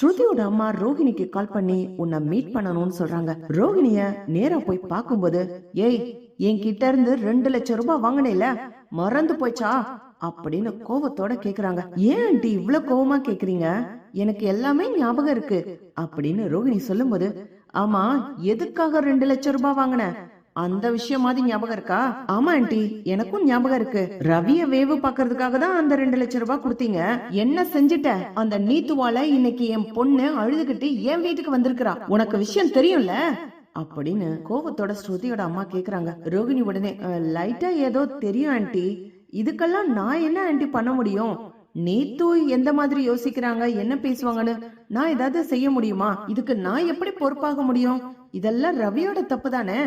ஸ்ருதியோட அம்மா ரோகிணிக்கு கால் பண்ணி உன்னை மீட் பண்ணணும்னு சொல்றாங்க. ரோகிணிய நேரா போய் பார்க்கும்போது ஏய் என்கிட்ட இருந்து ரெண்டு லட்சம் ரூபாய் வாங்கினேல மறந்து போச்சா? அப்படின்னு கோவத்தோட கேக்குறாங்க. ஏன் ஆண்டி இவ்ளோ கோவமா கேக்குறீங்க? எனக்கு எல்லாமே ஞாபகம் இருக்கு. அப்படின்னு ரோஹிணி சொல்லும்போது ஆமா எதுக்காக ரெண்டு லட்சம் ரூபாய் வாங்கின? அந்த விஷயம் மாதிரி ஞாபகம் இருக்கா? ஆமா ஆண்டி. எனக்கும் ஞாபகம் இருக்கு. ரவிய வேவு பாக்குறதுக்காக தான் அந்த ரெண்டு லட்சம் ரூபாய் கொடுத்தீங்க. என்ன செஞ்சுட்ட? அந்த நீத்துவால இன்னைக்கு என் பொண்ணு அழுதுகிட்டு என் வீட்டுக்கு வந்திருக்கிறா. உனக்கு விஷயம் தெரியும்ல? அப்படின்னு கோவத்தோட ஸ்ருதியோட அம்மா கேக்குறாங்க. ரோகிணி உடனே "அஹ், லைட்டா ஏதோ தெரியும் ஆண்டி. இதுக்கெல்லாம் நான் என்ன ஆண்டி பண்ண முடியும்? நீத்து எந்த மாதிரி யோசிக்கிறாங்க? என்ன பேசுவாங்கன்னு நான் ஏதாவது செய்ய முடியுமா? இதுக்கு நான் எப்படி பொறுப்பாக முடியும்? இதெல்லாம் ரவியோட தப்பு தானே?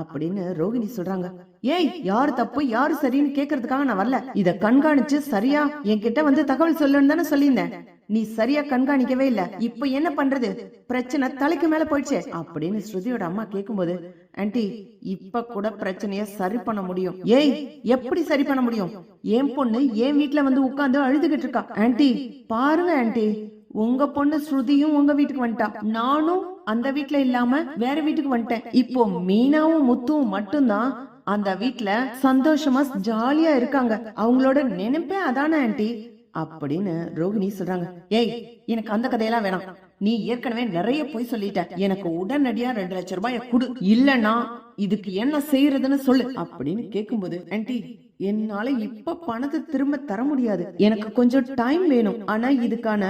அப்படின்னு ரோகிணி சொல்றாங்க. ஏய் யாரு தப்பு யாரு சரின்னு கேக்குறதுக்காக நான் வரல. இத கண்காணிச்சு சரியா என்கிட்ட வந்து தகவல் சொல்லுன்னு தானே சொல்லியிருந்தேன். நீ சரியா கண்காணிக்கவே இல்ல. இப்ப என்ன பண்றது? பிரச்சனை தலைக்கு மேல போயிடுச்சு அப்படின்னு ஸ்ருதியோட அம்மா கேக்கும்போது ஆன்டி இப்ப கூட பிரச்சனைய சரி பண்ண முடியும். ஏய் எப்படி சரி பண்ண முடியும்? என் பொண்ணு என் வீட்ல வந்து உட்கார்ந்து அழுதுகிட்டு இருக்கா. ஆன்டி பாருங்க ஆன்டி உங்க பொண்ணு ஸ்ருதியும் உங்க வீட்டுக்கு வந்துட்டா. நானும் அந்த வீட்டுல இல்லாம வேற வீட்டுக்கு வந்துட்டேன். இப்போ மீனாவும் முத்துவும் மட்டும்தான் அந்த வீட்டுல சந்தோஷமா ஜாலியா இருக்காங்க. அவங்களோட நினைப்பே அதான ஆன்ட்டி அப்படின்னு ரோஹிணி சொல்றாங்க. ஏய் எனக்கு அந்த கதையெல்லாம் வேணாம். நீ ஏற்கனவே நிறைய போய் சொல்லிட்ட. எனக்கு உடனடியா ரெண்டு லட்சம் ரூபாய கொடு. இல்லனா இதுக்கு என்ன செய்யறதுன்னு சொல்லு அப்படின்னு கேக்கும்போது ஆன்ட்டி என்னால இப்ப பணத்தை திரும்ப தர முடியாது. எனக்கு கொஞ்சம் டைம் வேணும். ஆனா இதுக்கான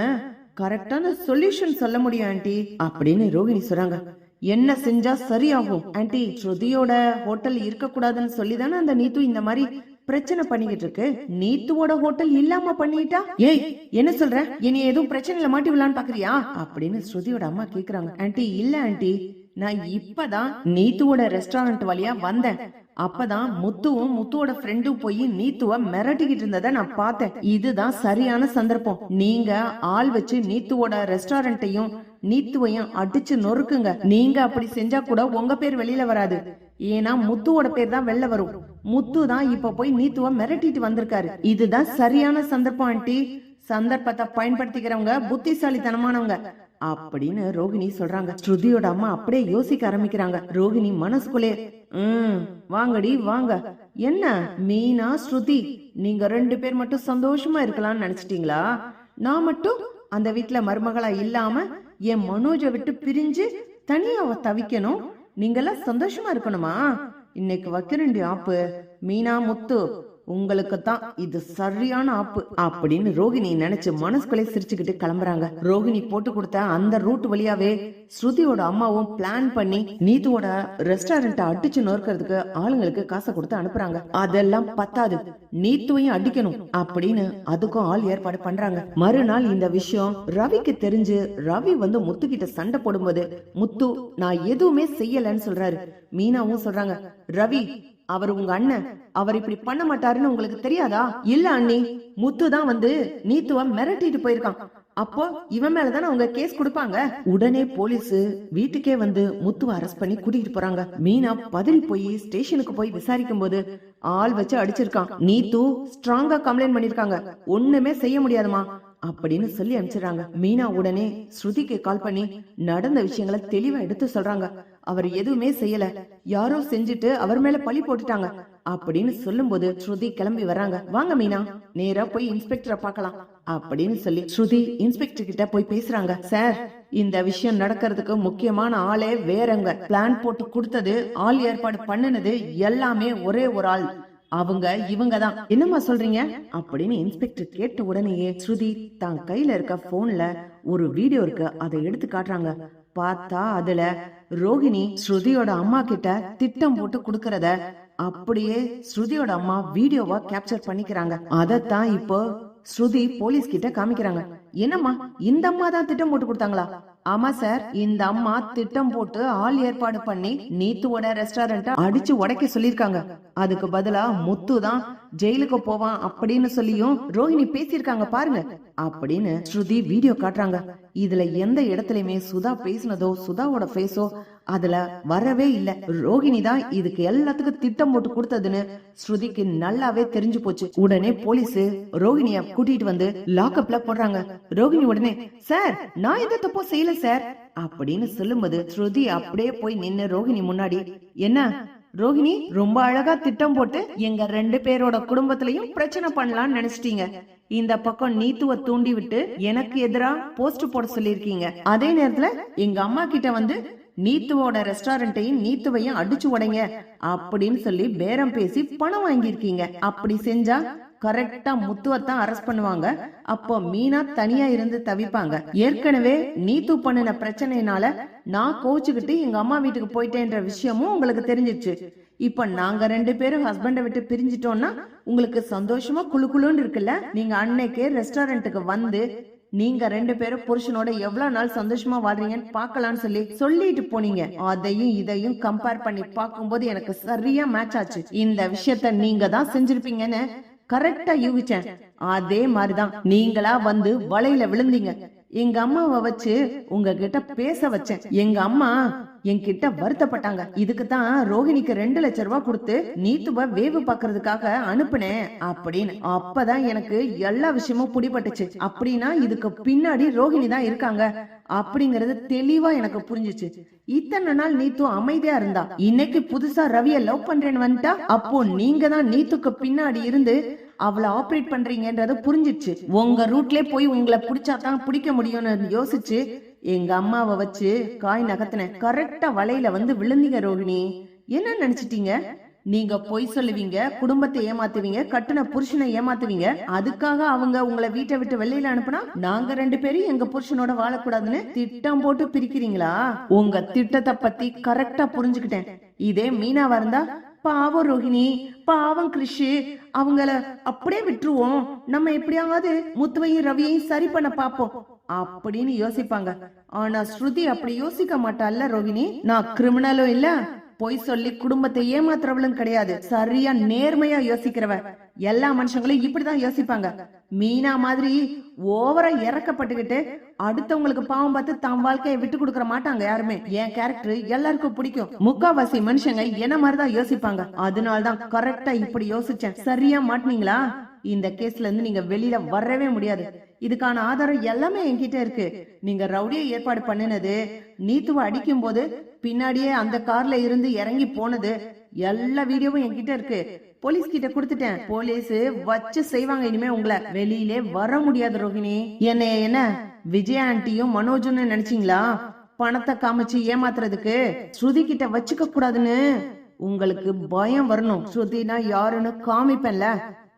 கரெக்டான சொல்யூஷன் சொல்ல முடியும் ஆண்டி. அப்படின்னு ரோகிணி சொல்றாங்க. என்ன செஞ்சா சரியாகும்? ஆண்டி ஸ்ருதியோட ஹோட்டல் இருக்க கூடாதுன்னு சொல்லி தானே அந்த நீத்து இந்த மாதிரி பிரச்சனை பண்ணிக்கிட்டு இருக்கு? நீத்துவோட ஹோட்டல் இல்லாம பண்ணிட்டா? ஏய் என்ன சொல்ற? இனி எதுவும் பிரச்சனையில மாட்டி விடலான்னு பாக்குறியா? அப்படின்னு ஸ்ருதியோட அம்மா கேக்குறாங்க. ஆன்ட்டி இல்ல ஆண்டி. நான் இப்பதான் நீத்துவோட ரெஸ்டாரண்ட் வழியா வந்தேன். அப்பதான் முத்துவும் முத்துவோட ஃப்ரெண்டும் போய் நீத்துவ மிரட்டிக்கிட்டு இருந்ததை நான் பார்த்தேன். இதுதான் சரியான சந்தர்ப்பம். நீங்க ஆள் வச்சு நீத்துவோட ரெஸ்டாரண்ட்டையும் நீத்துவையும் அடிச்சு நொறுக்குங்க. நீங்க அப்படி செஞ்சா கூட உங்க பேர் வெளியில வராது. ஏன்னா முத்துவோட பேர் தான் வெளில வரும். முத்து தான் இப்ப போய் நீத்துவ மிரட்டிட்டு வந்திருக்காரு. இதுதான் சரியான சந்தர்ப்பம் ஆண்டி. சந்தர்ப்பத்தை பயன்படுத்திக்கிறவங்க புத்திசாலித்தனமானவங்க. அப்படின்னு ரோகிணி சொல்றாங்க. ஸ்ருதியோட அம்மா அப்படியே யோசிக்க ஆரம்பிக்கிறாங்க. ரோகிணி மனசுக்குள்ளே ம் வாங்கடி வாங்க. என்ன மீனா ஸ்ருதி நீங்க ரெண்டு பேர் மட்டும் சந்தோஷமா இருக்கலாம்னு நினைச்சிட்டீங்களா? நான் மட்டும் அந்த வீட்டுல மருமகளா இல்லாம என் மனோஜை விட்டு பிரிஞ்சு தனியா தவிக்கணும்? நீங்கெல்லாம் சந்தோஷமா இருக்கணுமா? இன்னைக்கு வைக்கிறேன்டி ஆப்பு மீனா முத்து உங்களுக்கு தான் இது சரியான ஆப்பு அப்படின்னு ரோகிணி நினைச்சு மனசுக்குள்ளே சிரிச்சுக்கிட்டு கிளம்புறாங்க. ரோகிணி போட்டு கொடுத்த அந்த ரூட் வழியாவே ஸ்ருதியோட அம்மாவும் பிளான் பண்ணி நீத்துவோட ரெஸ்டாரண்ட்டை அடிச்சு நோக்கிறதுக்கு ஆளுங்களுக்கு காசை கொடுத்து அனுப்புறாங்க. அதெல்லாம் பத்தாது. நீத்துவையும் அடிக்கணும் அப்படின்னு அதுக்கும் ஆள் ஏற்பாடு பண்றாங்க. மறுநாள் இந்த விஷயம் ரவிக்கு தெரிஞ்சு ரவி வந்து முத்து கிட்ட சண்டை போடும்போது முத்து நான் எதுவுமே செய்யலன்னு சொல்றாரு. மீனாவும் சொல்றாங்க ரவி அவர் உங்க அண்ணன். அவர் இப்படி பண்ண மாட்டாருன்னு உங்களுக்கு தெரியாதா? இல்ல அண்ணி முத்து தான் வந்து நீத்துவ மிரட்டிட்டு போயிருக்கான். அப்போ இவன் மேலதானே அவங்க கேஸ் கொடுப்பாங்க? உடனே போலீஸ் வீட்டுக்கே வந்து முத்துவ அரெஸ்ட் பண்ணி கூட்டிட்டு போறாங்க. மீனா பதறி போய் ஸ்டேஷனுக்கு போய் விசாரிக்கும் போது ஆள் வச்சு அடிச்சிருக்கான். நீத்து ஸ்ட்ராங்கா கம்ப்ளைண்ட் பண்ணிருக்காங்க. ஒண்ணுமே செய்ய முடியாதுமா. அப்படின்னு சொல்லி அனுப்பிச்சிடுறாங்க. மீனா உடனே ஸ்ருதிக்கு கால் பண்ணி நடந்த விஷயங்களை தெளிவா எடுத்து சொல்றாங்க. அவர் எதுவுமே செய்யல. யாரோ செஞ்சுட்டு அவர் மேல பழி போட்டுட்டாங்க. அப்படின்னு சொல்லும்போது ஸ்ருதி கிளம்பி வராங்க. வாங்க மீனா. நேரா போய் இன்ஸ்பெக்டரை பார்க்கலாம். அப்படின்னு சொல்லி ஸ்ருதி இன்ஸ்பெக்டர் கிட்ட போய் பேசுறாங்க. சார் இந்த விஷயம் நடக்கிறதுக்கு முக்கியமான ஆளே வேறங்க. பிளான் போட்டு கொடுத்தது ஆள் ஏற்பாடு பண்ணுனது எல்லாமே ஒரே ஒரு ஆள். அவங்க இவங்க தான். என்னம்மா சொல்றீங்க? அப்படின்னு இன்ஸ்பெக்டர் கேட்ட உடனேயே ஸ்ருதி தான் கையில இருக்க போன்ல ஒரு வீடியோ இருக்கு. அதை எடுத்து காட்டுறாங்க. பார்த்தா அதுல ரோகிணி ஸ்ருதியோட அம்மா கிட்ட திட்டம் போட்டு குடுக்கறத அப்படியே ஸ்ருதியோட அம்மா வீடியோவா கேப்சர் பண்ணிக்கிறாங்க. அதத்தான் இப்போ ஸ்ருதி போலீஸ் கிட்ட காமிக்கிறாங்க. என்னம்மா இந்த அம்மா தான் திட்டம் போட்டு கொடுத்தாங்களா? ஆமா சார் இந்த அம்மா திட்டம் போட்டு ஆள் ஏற்பாடு பண்ணி நீத்துவோட ரெஸ்டாரண்ட அடிச்சு உடைக்க சொல்லிருக்காங்க அதுக்கு பதிலா முத்து தான் ஜெயிலுக்கு போவான் அப்படின்னு சொல்லியும் ரோஹிணி பேசியிருக்காங்க பாருங்க. அப்படின்னு ஸ்ருதி வீடியோ காட்டுறாங்க. இதுல எந்த இடத்துலயுமே சுதா பேசினதோ சுதாவோட ஃபேஸோ அதுல வரவே இல்ல. ரோஹிணி தான் இதுக்கு எல்லாத்துக்கும் திட்டம் போட்டு கொடுத்ததுன்னு ஸ்ருதிக்கு நல்லாவே தெரிஞ்சு போச்சு. உடனே போலீஸ் ரோஹிணிய கூட்டிட்டு வந்து லாக்அப்ல போடுறாங்க. ரோஹிணி உடனே சார் நான் எந்த தப்போ செய்யல சார். அப்படின்னு சொல்லும்போது ஸ்ருதி அப்படியே போய் நின்னு ரோஹிணி முன்னாடி என்ன? ரோஹிணி ரொம்ப அழகா திட்டம் போட்டு எங்க ரெண்டு பேரோட குடும்பத்திலயும் பிரச்சனை பண்ணலாம்னு நினைச்சிட்டீங்க. இந்த பக்கம் நீத்துவ தூண்டி விட்டு எனக்கு எதிரா போஸ்ட் போட சொல்லிருக்கீங்க அதே நேரத்துல எங்க அம்மா கிட்ட வந்து நீத்துவோட ரெஸ்டாரண்ட்டையும் நீத்துவையும் அடிச்சு உடைங்க அப்படின்னு சொல்லி பேரம் பேசி பணம் வாங்கியிருக்கீங்க. அப்படி செஞ்சா கரெக்டா முத்துவத்தான் அரெஸ்ட் பண்ணுவாங்க. அப்போ மீனா தனியா இருந்து தவிப்பாங்க. ஏற்கனவே நீத்து பண்ணின பிரச்சனையினால நான் கோச்சுக்கிட்டு எங்க அம்மா வீட்டுக்கு போயிட்டேன்ற விஷயமும் உங்களுக்கு தெரிஞ்சிச்சு. இப்ப நாங்க ரெண்டு பேரும் ஹஸ்பண்டை விட்டு பிரிஞ்சிட்டோம்னா உங்களுக்கு சந்தோஷமா குளு குளுன்னு இருக்குல்ல? நீங்க அன்னைக்கே ரெஸ்டாரண்ட்டுக்கு வந்து நீங்க ரெண்டு பேரும் புருஷனோட எவ்வளவு நாள் சந்தோஷமா வாழ்றீங்கன்னு பாக்கலாம்னு சொல்லி சொல்லிட்டு போனீங்க. அதையும் இதையும் கம்பேர் பண்ணி பார்க்கும்போது எனக்கு சரியா மேட்ச் ஆச்சு. இந்த விஷயத்த நீங்க தான் செஞ்சிருப்பீங்கன்னு கரெக்டா யூகிச்சேன். அதே மாதிரிதான் நீங்களா வந்து வலையில விழுந்தீங்க. எங்க அம்மாவை வச்சு உங்ககிட்ட பேச வச்சேன். எங்க அம்மா என்கிட்ட வருத்தப்பட்டாங்க. இதுக்கு தான் ரோஹிணிக்கு ரெண்டு லட்ச ரூபாய் கொடுத்து நீத்துவ வேவு பாக்குறதுக்காக அனுப்புனேன் அப்படின்னு. அப்பதான் எனக்கு எல்லா விஷயமும் புடிபட்டுச்சு. அப்படின்னா இதுக்கு பின்னாடி ரோஹிணி தான் இருக்காங்க அப்படிங்கறது தெளிவா எனக்கு புரிஞ்சுச்சு. இத்தனை நாள் நீத்து அமைதியா இருந்தா. இன்னைக்கு புதுசா ரவிய லவ் பண்றேன்னு வந்துட்டா? அப்போ நீங்க தான் நீத்துக்கு பின்னாடி இருந்து அவளை ஆப்ரேட் பண்றீங்கன்றது புரிஞ்சிச்சு. உங்க ரூட்லயே போய் உங்களை பிடிச்சா தான் பிடிக்க முடியும்னு யோசிச்சு எங்க அம்மாவை வச்சு காய் நகர்த்தினேன் கரெக்டா வலையில வந்து விழுந்தீங்க ரோகிணி. என்ன நினைச்சிட்டீங்க? நீங்க பொய் சொல்லுவீங்க குடும்பத்தை ஏமாத்துவீங்க கட்டுன புருஷனை ஏமாத்துவீங்க. அதுக்காக அவங்க உங்களை வீட்டை விட்டு வெளியில அனுப்புனா நாங்க ரெண்டு பேரும் எங்க புருஷனோட வாழக்கூடாதுன்னு திட்டம் போட்டு பிரிக்கிறீங்களா? உங்க திட்டத்தை பத்தி கரெக்டா புரிஞ்சுக்கிட்டேன். இதே மீனாவா இருந்தா பாவம் ரோஹிணி பாவம் கிருஷி அவங்கள அப்படியே விட்டுருவோம். நம்ம எப்படியாவது முத்துவையும் ரவியையும் சரி பண்ண பாப்போம் அப்படின்னு யோசிப்பாங்க. ஆனா ஸ்ருதி அப்படி யோசிக்க மாட்டாள்ல ரோஹிணி? நான் கிரிமினலும் இல்ல? பொய் சொல்லி குடும்பத்தை ஏமாத்துறவளும் கிடையாது. சரியா நேர்மையா யோசிக்கிறவ. எல்லா மனுஷங்களும் இப்படிதான் யோசிப்பாங்க. மீனா மாதிரி ஓவரா இறக்கப்பட்டுக்கிட்டு அடுத்தவங்களுக்கு பாவம் பார்த்து தம் வாழ்க்கையை விட்டு கொடுக்கற மாட்டாங்க யாருமே. என் கேரக்டர் எல்லாருக்கும் பிடிக்கும். முக்காவாசி மனுஷங்க என்ன மாதிரிதான் யோசிப்பாங்க? அதனாலதான் கரெக்டா இப்படி யோசிச்சேன். சரியா மாட்டினீங்களா? இந்த கேஸ்ல இருந்து நீங்க வெளியில வரவே முடியாது. இதுக்கான ஆதாரம் எல்லாமே என்கிட்ட இருக்கு. நீங்க ரவுடியை ஏற்பாடு பண்ணினது நீத்துவ அடிக்கும் போது பின்னாடியே அந்த கார்ல இருந்து இறங்கி போனது எல்லா வீடியோவும் என்கிட்ட இருக்கு. போலீஸ் கிட்ட கொடுத்துட்டேன். போலீஸ் வச்சு செய்வாங்க இனிமே உங்களை. வெளியிலே வர முடியாது ரோகிணி என்ன என்ன விஜய் ஆண்டியும் மனோஜுன்னு நினைச்சீங்களா? பணத்தை காமிச்சு ஏமாத்துறதுக்கு ஸ்ருதி கிட்ட வச்சுக்க கூடாதுன்னு. உங்களுக்கு பயம் வரணும். ஸ்ருதினா யாருன்னு காமிப்பேன்ல.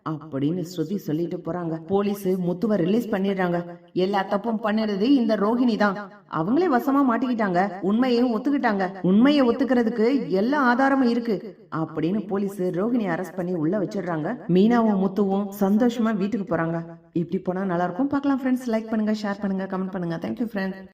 அப்படின்னு ஸ்ருதி சொல்லிட்டு போறாங்க. போலீஸ் முத்துவ ரிலீஸ் பண்ணிடுறாங்க. எல்லா தப்பும் பண்ணிடுறது இந்த ரோஹிணி தான். அவங்களே வசமா மாட்டிக்கிட்டாங்க. உண்மையையும் ஒத்துக்கிட்டாங்க. உண்மையை ஒத்துக்கிறதுக்கு எல்லா ஆதாரமும் இருக்கு. அப்படின்னு போலீஸ் ரோஹிணி அரெஸ்ட் பண்ணி உள்ள வச்சிடுறாங்க. மீனாவும் முத்துவும் சந்தோஷமா வீட்டுக்கு போறாங்க. இப்படி போனா நல்லா இருக்கும். பார்க்கலாம் ஃப்ரெண்ட்ஸ் லைக் பண்ணுங்க ஷேர் பண்ணுங்க கமெண்ட் பண்ணுங்க. Thank you friends